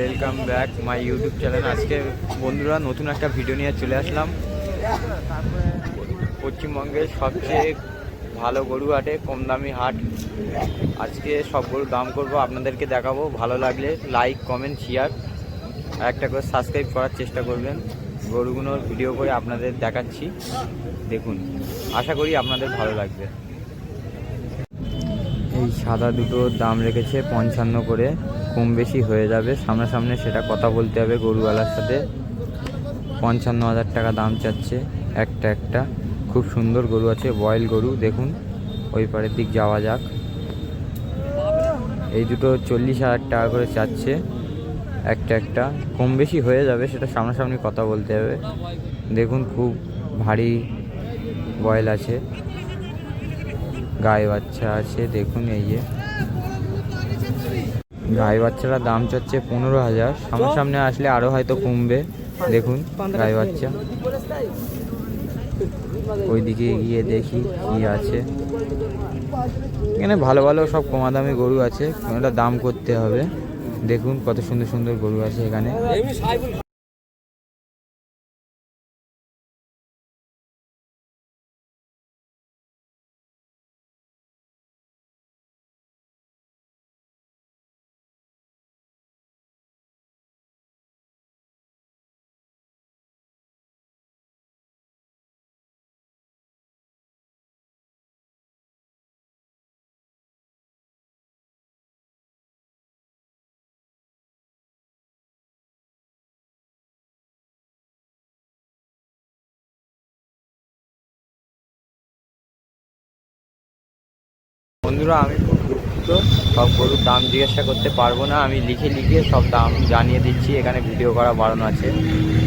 Welcome back my YouTube channel আজকে বন্ধুরা নতুন একটা ভিডিও নিয়ে চলে আসলাম। পশ্চিমবঙ্গের সবচেয়ে ভালো গরু হাটে, কম দামি হাট। আজকে সব গরুর দাম করব, আপনাদেরকে দেখাবো। ভালো লাগলে লাইক কমেন্ট শেয়ার একটা করে সাবস্ক্রাইব করার চেষ্টা করবেন। গরুগুলোর ভিডিও করে আপনাদের দেখাচ্ছি। দেখুন, আশা করি আপনাদের ভালো লাগবে। এই সাদা দুটোর দাম রেখেছে পঞ্চান্ন করে। কম বেশি হয়ে যাবে। সামনাসামনি সেটা কথা বলতে হবে গরুওয়ালার সাথে। পঞ্চান্ন হাজার টাকা দাম চাচ্ছে একটা একটা। খুব সুন্দর গরু আছে, বয়েল গরু, দেখুন। ওই পারের দিক যাওয়া যাক। এই দুটো চল্লিশ হাজার টাকা করে চাচ্ছে একটা একটা। কম বেশি হয়ে যাবে, সেটা সামনাসামনি কথা বলতে হবে। দেখুন, খুব ভারী বয়েল আছে। গায়ে বাচ্চা আছে, দেখুন এই যে। গায়ে বাচ্চারা দাম চাচ্ছে পনেরো হাজার। সামনে আসলে আরও হয়তো কমবে। দেখুন, গাই বাচ্চা। ওইদিকে গিয়ে দেখি কি আছে। এখানে ভালো ভালো সব কমা দামি গরু আছে। ওটা দাম করতে হবে। দেখুন কত সুন্দর সুন্দর গরু আছে এখানে। বন্ধুরা, আমি খুব দুঃখিত। সব গরুর দাম জিজ্ঞাসা করতে পারব না। আমি লিখে লিখে সব দাম জানিয়ে দিচ্ছি। এখানে ভিডিও করা বারণ আছে।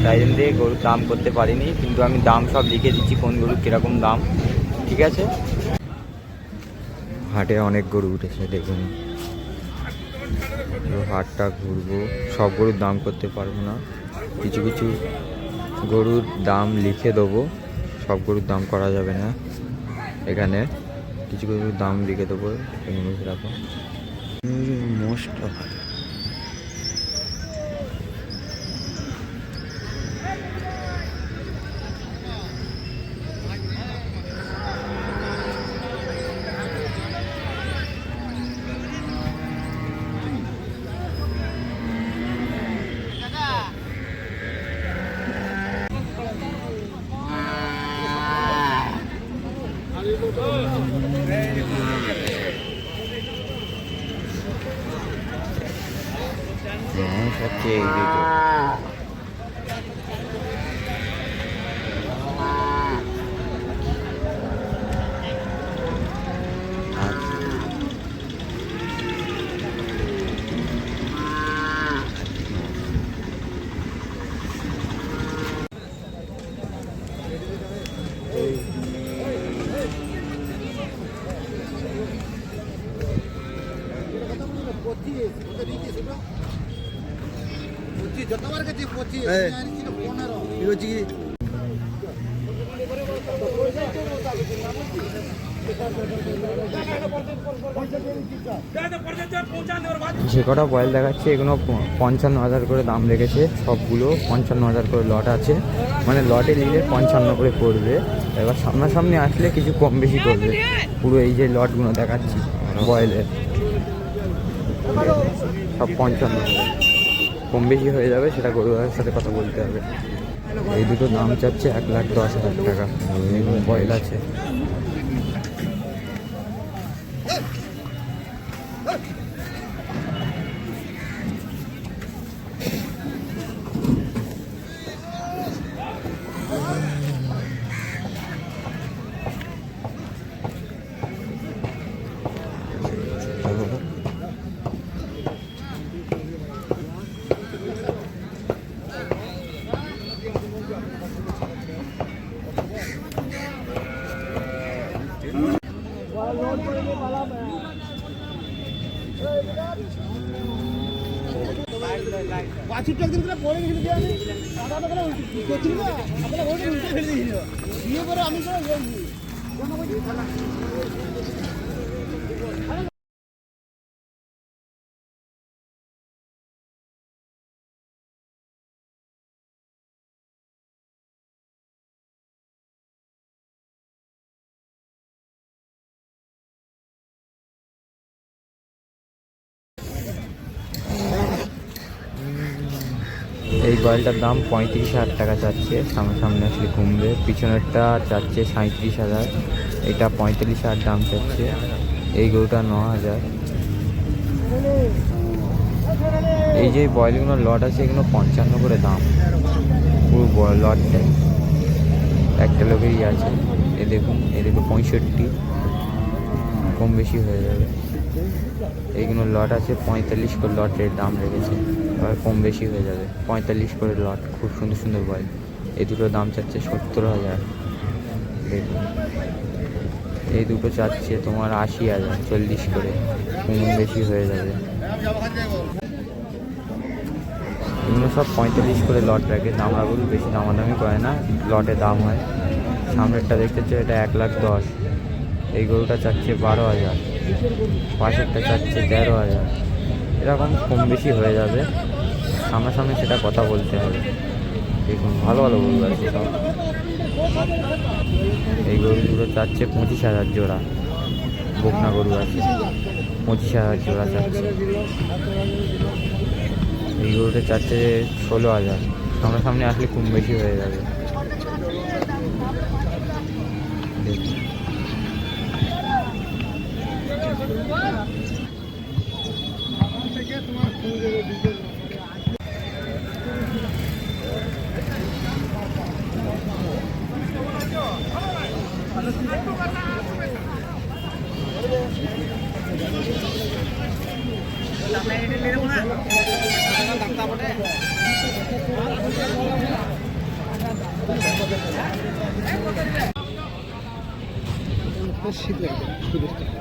তাই জন্য দিয়ে গরুর দাম করতে পারিনি, কিন্তু আমি দাম সব লিখে দিচ্ছি কোন গরুর কীরকম দাম। ঠিক আছে? হাটে অনেক গরু উঠেছে, দেখুন। হাটটা ঘুরবো। সব গরুর দাম করতে পারব না। কিছু কিছু গরুর দাম লিখে দেবো। সব গরুর দাম করা যাবে না এখানে। কিছু কিছু দাম লিখে দেবো মোস্ট সবচেয়ে এই দুটো আর যে কটা বয়েল দেখাচ্ছে এগুলো প- পঞ্চান্ন হাজার করে দাম রেখেছে। সবগুলো পঞ্চান্ন হাজার করে লট আছে। মানে লটে নিলে পঞ্চান্ন করে পড়বে। এবার সামনাসামনি আসলে কিছু কম বেশি করবে। পুরো এই যে লটগুলো দেখাচ্ছি বয়েলের সব পঞ্চান্ন। করে কম বেশি হয়ে যাবে, সেটা গরুদারের সাথে কথা বলতে হবে। এই দুটো দাম চাচ্ছে এক লাখ দশ হাজার টাকা। বয়েল আছে। বাছুরটা একদিন করে পড়ে গেছিল দিয়ে আমি দাদা করে করছিল না। আপনারা ওটা এই দাম পঁয়ত্রিশ হাজার টাকা চাচ্ছে সামনে সামনে আসলে কমবে। পিছনেরটা চাচ্ছে সাঁত্রিশ হাজার, এটা পঁয়তাল্লিশ হাজার দাম চাচ্ছে, এই গরুটা ন হাজার। এই যে বয়েলগুলোর লট আছে, এগুলো পঞ্চান্ন করে দাম। পুরো বড় লটটাই। একটা লোকেরই আছে। এ দেখুন এ দেখুন পঁয়ষট্টি। কম বেশি হয়ে যাবে। এইগুলো লট আছে, পঁয়তাল্লিশ করে লটের দাম রেখেছে। এবার কম বেশি হয়ে যাবে। পঁয়তাল্লিশ করে লট, খুব সুন্দর সুন্দর বয়। এই দুটো দাম চাচ্ছে সত্তর হাজার। এই দুটো চাচ্ছে তোমার আশি হাজার, চল্লিশ করে। কম বেশি হয়ে যাবে। এগুলো সব পঁয়তাল্লিশ করে লট রাখে। দামরাগুলো বেশি দামাদামি করে না, লটে দাম হয়। সামনেরটা দেখতেছে এটা এক লাখ দশ। এই গরুটা চাচ্ছে বারো হাজার। পাশেরটা চাচ্ছে, তেরো হাজার। এরকম কম বেশি হয়ে যাবে। সামনাসামনি সেটা কথা বলতে হবে। দেখুন, ভালো ভালো গরু আছে সব। এই গরুগুলো চাচ্ছে পঁচিশ হাজার জোড়া। বকনা গরু আছে। পঁচিশ হাজার জোড়া চাচ্ছে। এই গরুটা চাচ্ছে ষোলো হাজার। সামনাসামনি আসলে কম বেশি হয়ে যাবে। দেখুন। শীত লাগবে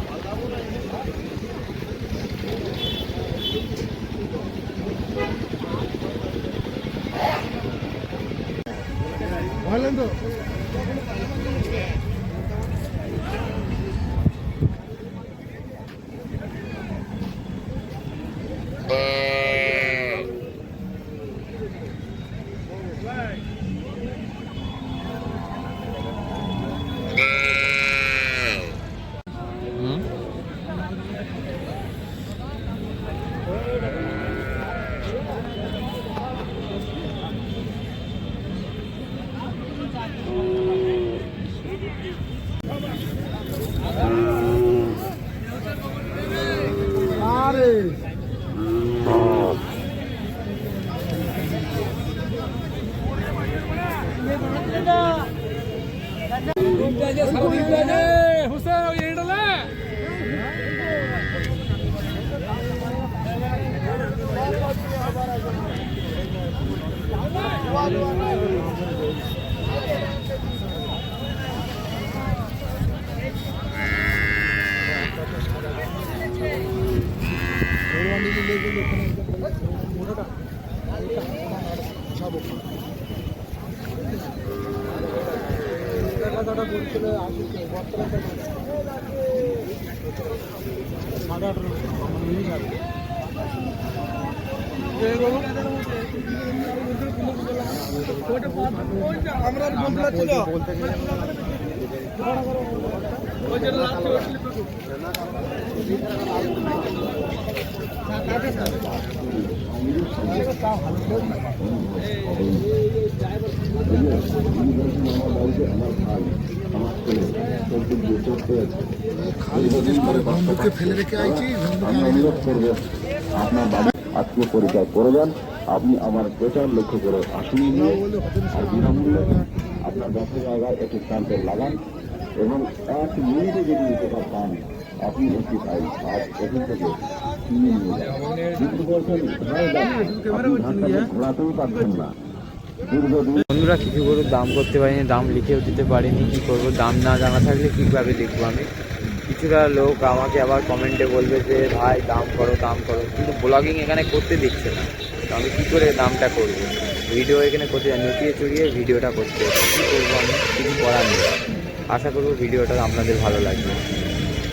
সাড়ে আঠারো আমরা বলতে ছিল বন্ধুকে ফেলে রেখে আইছি আমি অনুরোধ করব আপনার আত্মীয় পরিচয় করে দেন। আপনি আমার প্রচার লক্ষ্য করে আসুন আর বিনামূল্যে আপনার দশ জায়গায় একটি স্ট্যাম্পের লাগান এবং এক মিনিটে যদি উপকার পান, আপনি একটি ফাইল আজ এখান থেকে বন্ধুরা, কিছু গরুর দাম করতে পারিনি, দাম লিখেও দিতে পারিনি, কি করব? দাম না জানা থাকলে কীভাবে দেখব আমি? কিছুটা লোক আমাকে আবার কমেন্টে বলবে যে, ভাই, দাম করো দাম করো। কিন্তু ব্লগিং এখানে করতে দিচ্ছে না। তো আমি কী করে দামটা করব? ভিডিও এখানে করতে নটিয়ে চড়িয়ে ভিডিওটা করতে কী করব আমি? কিছু করার নেই। আশা করব ভিডিওটা আপনাদের ভালো লাগবে।